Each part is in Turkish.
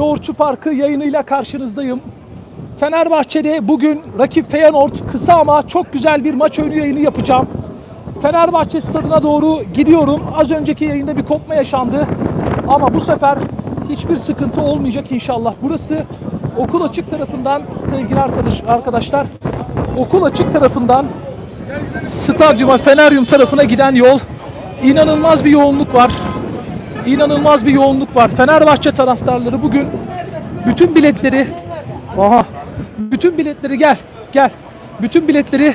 Yoğurtçu Parkı yayınıyla karşınızdayım. Fenerbahçe'de bugün rakip Feyenoord kısa ama çok güzel bir maç önü yayını yapacağım. Fenerbahçe stadına doğru gidiyorum. Az önceki yayında bir kopma yaşandı. Ama bu sefer hiçbir sıkıntı olmayacak inşallah. Burası okul açık tarafından sevgili arkadaş arkadaşlar. Okul açık tarafından stadyuma, Feneryum tarafına giden yol. İnanılmaz bir yoğunluk var. İnanılmaz bir yoğunluk var. Fenerbahçe taraftarları bugün bütün biletleri Aha. Bütün biletleri gel. Gel. Bütün biletleri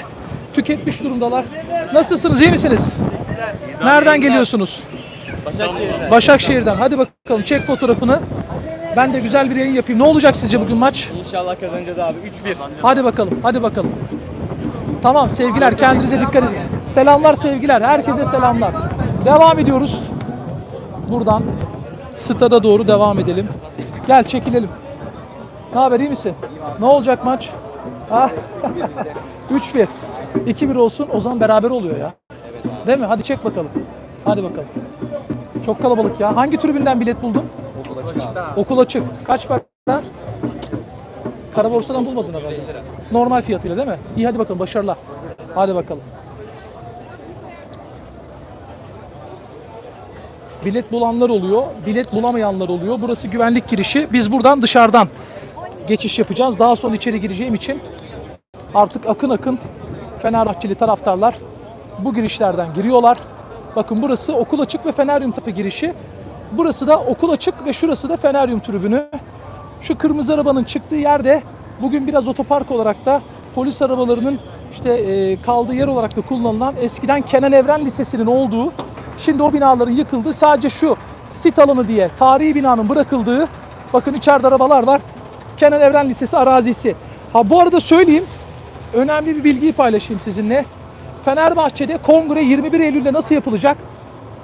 tüketmiş durumdalar. Nasılsınız? iyi misiniz? Nereden geliyorsunuz? Başakşehir'den. Başakşehir'den. Hadi bakalım çek fotoğrafını. Ben de güzel bir yayın yapayım. Ne olacak sizce bugün maç? İnşallah kazanacağız abi. 3-1. Hadi bakalım. Hadi bakalım. Tamam sevgiler. Kendinize dikkat edin. Selamlar sevgiler. Herkese selamlar. Devam ediyoruz. Buradan stada doğru devam edelim. Gel çekilelim. Ne haber iyi misin? Ne olacak maç? Ha? 3-1. 2-1 olsun o zaman beraber oluyor ya. Değil mi? Hadi çek bakalım. Hadi bakalım. Çok kalabalık ya. Hangi tribünden bilet buldun? Okul açık Okul açık. Kaç para? Kara borsadan bulmadın herhalde. Normal fiyatıyla değil mi? İyi hadi bakalım başarılar. Hadi bakalım. Bilet bulanlar oluyor, bilet bulamayanlar oluyor. Burası güvenlik girişi. Biz buradan dışarıdan geçiş yapacağız. Daha sonra içeri gireceğim için artık akın akın Fenerbahçeli taraftarlar bu girişlerden giriyorlar. Bakın burası okul açık ve Feneryum tarafı girişi. Burası da okul açık ve şurası da Feneryum tribünü. Şu kırmızı arabanın çıktığı yerde bugün biraz otopark olarak da polis arabalarının işte e, kaldığı yer olarak da kullanılan eskiden Kenan Evren Lisesi'nin olduğu şimdi o binaların yıkıldığı sadece şu sit alanı diye tarihi binanın bırakıldığı bakın içeride arabalar var. Kenan Evren Lisesi arazisi. Ha bu arada söyleyeyim önemli bir bilgiyi paylaşayım sizinle. Fenerbahçe'de kongre 21 Eylül'de nasıl yapılacak?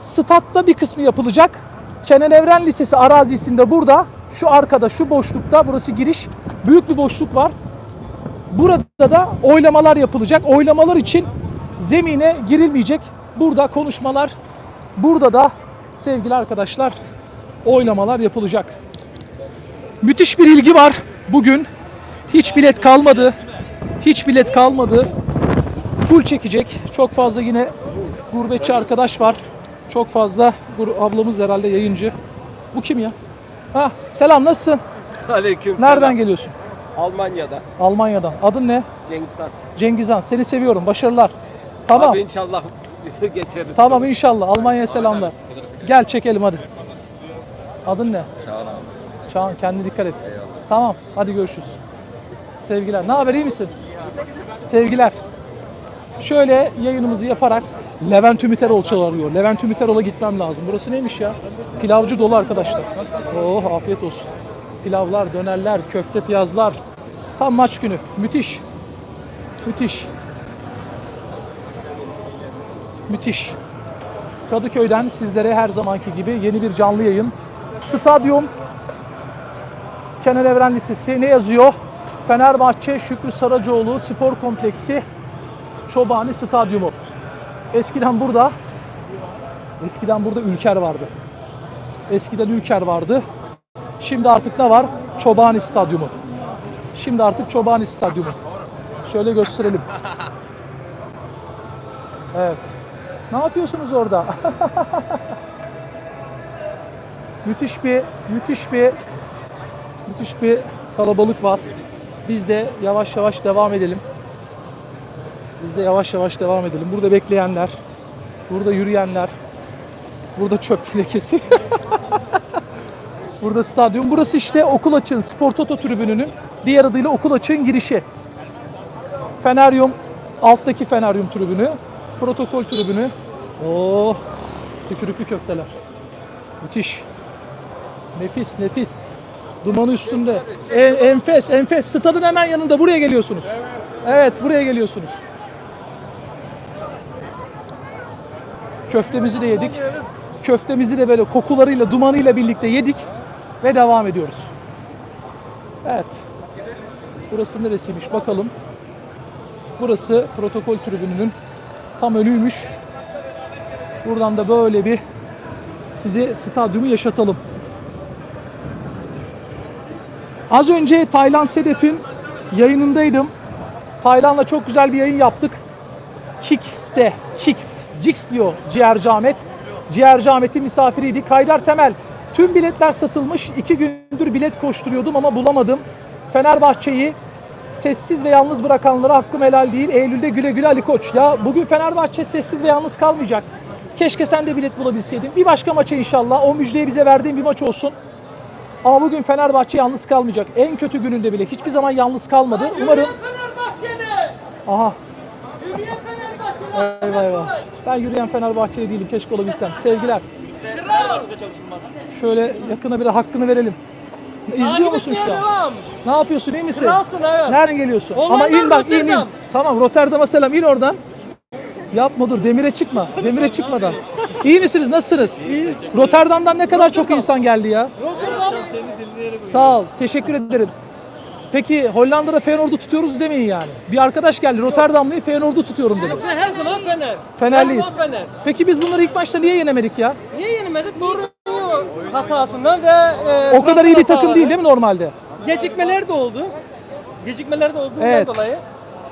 Statta bir kısmı yapılacak. Kenan Evren Lisesi arazisinde burada, şu arkada, şu boşlukta, burası giriş, büyük bir boşluk var. Burada da oylamalar yapılacak. Oylamalar için zemine girilmeyecek. Burada konuşmalar, burada da sevgili arkadaşlar oylamalar yapılacak. Müthiş bir ilgi var bugün. Hiç bilet kalmadı. Hiç bilet kalmadı. Full çekecek. Çok fazla yine gurbetçi arkadaş var. Çok fazla ablamız herhalde yayıncı. Bu kim ya? Ha, selam nasılsın? Aleyküm Nereden selam. geliyorsun? Almanya'da. Almanya'dan. Adın ne? Cengiz Han. Cengizhan. Seni seviyorum. Başarılar. Tamam. Abi inşallah geçeriz. Tamam inşallah. Almanya'ya selamlar. Gel çekelim hadi. Adın ne? Çağan abi. Çağan kendine dikkat et. Tamam hadi görüşürüz. Sevgiler. Ne haber iyi misin? Sevgiler. Şöyle yayınımızı yaparak Levent Ümiterol çağırıyor. Levent Ümiterol'a gitmem lazım. Burası neymiş ya? Pilavcı dolu arkadaşlar. Oh afiyet olsun. Pilavlar, dönerler, köfte piyazlar. Tam maç günü. Müthiş. Müthiş. Müthiş. Kadıköy'den sizlere her zamanki gibi yeni bir canlı yayın. Stadyum Kenan Evren Lisesi ne yazıyor? Fenerbahçe Şükrü Saracoğlu Spor Kompleksi Çobani Stadyumu. Eskiden burada eskiden burada Ülker vardı. Eskiden Ülker vardı. Şimdi artık ne var? Çobani Stadyumu. Şimdi artık Çobani Stadyumu. Şöyle gösterelim. Evet. Ne yapıyorsunuz orada? müthiş bir müthiş bir müthiş bir kalabalık var. Biz de yavaş yavaş devam edelim. Biz de yavaş yavaş devam edelim. Burada bekleyenler, burada yürüyenler, burada çöp tenekesi. burada stadyum. Burası işte okul açığın, spor toto tribününün diğer adıyla okul açığın girişi. Feneryum, alttaki Feneryum tribünü, protokol tribünü. Oh, tükürüklü köfteler. Müthiş. Nefis, nefis. Dumanı üstünde. E, enfes, enfes. Stadın hemen yanında. Buraya geliyorsunuz. Evet, buraya geliyorsunuz. Köftemizi de yedik. Köftemizi de böyle kokularıyla, dumanıyla birlikte yedik ve devam ediyoruz. Evet. Burası neresiymiş bakalım. Burası protokol tribününün tam önüymüş. Buradan da böyle bir size stadyumu yaşatalım. Az önce Taylan Sedef'in yayınındaydım. Taylan'la çok güzel bir yayın yaptık. Kicks'te, Kicks, Jix diyor Ciğerci Ahmet. Ciğerci Ahmet'in misafiriydik. Haydar Temel, tüm biletler satılmış. İki gündür bilet koşturuyordum ama bulamadım. Fenerbahçe'yi sessiz ve yalnız bırakanlara hakkım helal değil. Eylül'de güle güle Ali Koç. Ya bugün Fenerbahçe sessiz ve yalnız kalmayacak. Keşke sen de bilet bulabilseydin. Bir başka maça inşallah. O müjdeyi bize verdiğin bir maç olsun. Ama bugün Fenerbahçe yalnız kalmayacak. En kötü gününde bile hiçbir zaman yalnız kalmadı. Umarım Aha. Eyvah eyvah. Ben yürüyen Fenerbahçeli değilim. Keşke olabilsem. Sevgiler. Şöyle yakına bir hakkını verelim. İzliyor musun şu an? Devam. Ne yapıyorsun? iyi misin? Kralsın evet. Nereden geliyorsun? Hollanda'dan Ama in bak in in. Rotterdam. Tamam Rotterdam'a selam in oradan. Yapma dur demire çıkma. Demire çıkmadan. İyi misiniz? Nasılsınız? İyi. Rotterdam'dan ne kadar çok insan geldi ya. Sağ ol. Teşekkür ederim. Peki Hollanda'da Feyenoord'u tutuyoruz demeyin yani. Bir arkadaş geldi Rotterdamlıyı Feyenoord'u tutuyorum dedi. Her zaman Fener. Fenerliyiz. Her zaman Fener. Peki biz bunları ilk başta niye yenemedik ya? Niye yenemedik? Mourinho hatasından ve e, O kadar iyi bir takım değil değil mi normalde? Gecikmeler de oldu. Gecikmeler de olduğundan Evet. dolayı.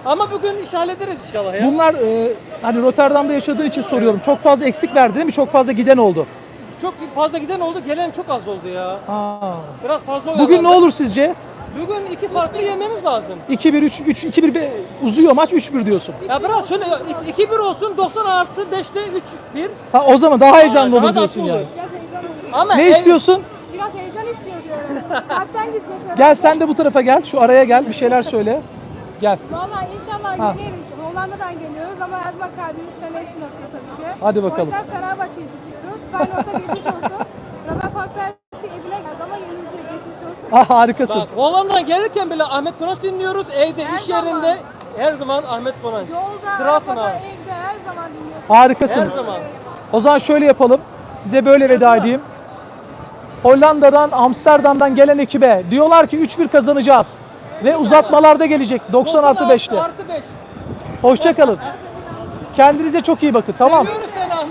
Ama bugün iş hallederiz inşallah ya. Bunlar e, hani Rotterdam'da yaşadığın için soruyorum. Çok fazla eksik verdi değil mi? Çok fazla giden oldu. Çok fazla giden oldu, gelen çok az oldu ya. Ha. Biraz fazla Bugün ne oyalandı. olur sizce? Bugün iki farklı yememiz lazım. 2-1 3 3 2-1 ve uzuyor maç 3-1 diyorsun. Ya biraz şöyle 2-1 olsun 90 artı 5'te 3-1. Ha o zaman daha heyecanlı olur diyorsun yani. olur. Biraz heyecan istiyor. Ama Ne en- istiyorsun? Biraz heyecan istiyor diyorum. Kalpten gideceğiz herhalde. Gel sen de bu tarafa gel. Şu araya gel. Bir şeyler söyle. Gel. Valla inşallah Ha. yeneriz. Hollanda'dan geliyoruz ama her zaman kalbimiz Fener için atıyor tabii ki. Hadi bakalım. O yüzden Fenerbahçe'yi tutuyoruz. Feyenoord'a geçmiş olsun. Robert Van Persie evine geldi ama yenilecek geçmiş olsun. Ha, harikasın. Bak Hollanda'dan gelirken bile Ahmet Konaç dinliyoruz. Evde, Her iş zaman. yerinde her zaman Ahmet Konaç. Yolda, Kralsın arabada, abi. evde her zaman dinliyorsun. Her Harikasınız. zaman. O zaman şöyle yapalım. Size böyle veda edeyim. Hollanda'dan, Amsterdam'dan gelen ekibe diyorlar ki 3-1 kazanacağız. Ve uzatmalarda gelecek 90 artı 5'te. Artı 5. Hoşçakalın. Kendinize çok iyi bakın tamam.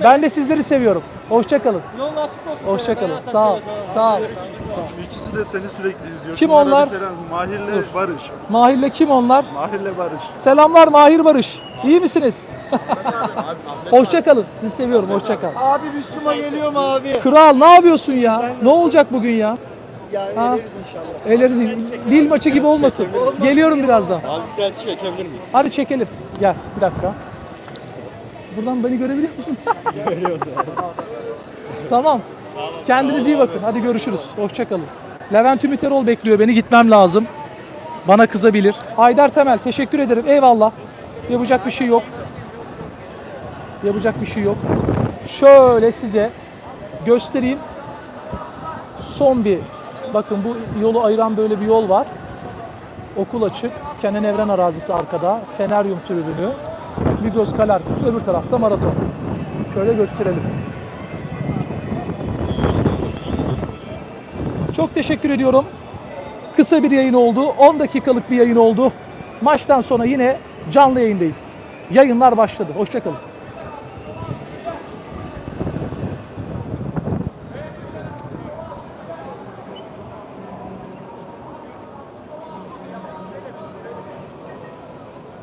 Ben de sizleri seviyorum. Hoşçakalın. Yolun açık olsun. Hoşçakalın. Sağ ol. Sağ ol. İkisi de seni sürekli izliyor. Kim Şunlara bir onlar? Selam. Mahir'le Barış. Mahir'le kim onlar? Mahir'le Barış. Selamlar Mahir Barış. İyi misiniz? Hoşçakalın. Sizi seviyorum. Hoşçakalın. Abi bir suma geliyor mu abi? Kral ne yapıyorsun ya? Ne olacak bugün ya? Ya Ha. eleriz inşallah. Elleriniz dil maçı gibi olmasın. Geliyorum birazdan. Abi selfie çekebilir miyiz? Hadi çekelim. Gel bir dakika. Buradan beni görebiliyor musun? Görüyoruz Tamam. Kendinize iyi bakın. Hadi görüşürüz. Hoşçakalın. Levent Ümiterol bekliyor beni. Gitmem lazım. Bana kızabilir. Haydar Temel teşekkür ederim. Eyvallah. Yapacak bir şey yok. Yapacak bir şey yok. Şöyle size göstereyim. Son bir bakın bu yolu ayıran böyle bir yol var. Okul açık. Kenan Evren arazisi arkada. Feneryum tribünü. Migros Kale arkası. Öbür tarafta maraton. Şöyle gösterelim. Çok teşekkür ediyorum. Kısa bir yayın oldu. 10 dakikalık bir yayın oldu. Maçtan sonra yine canlı yayındayız. Yayınlar başladı. Hoşçakalın.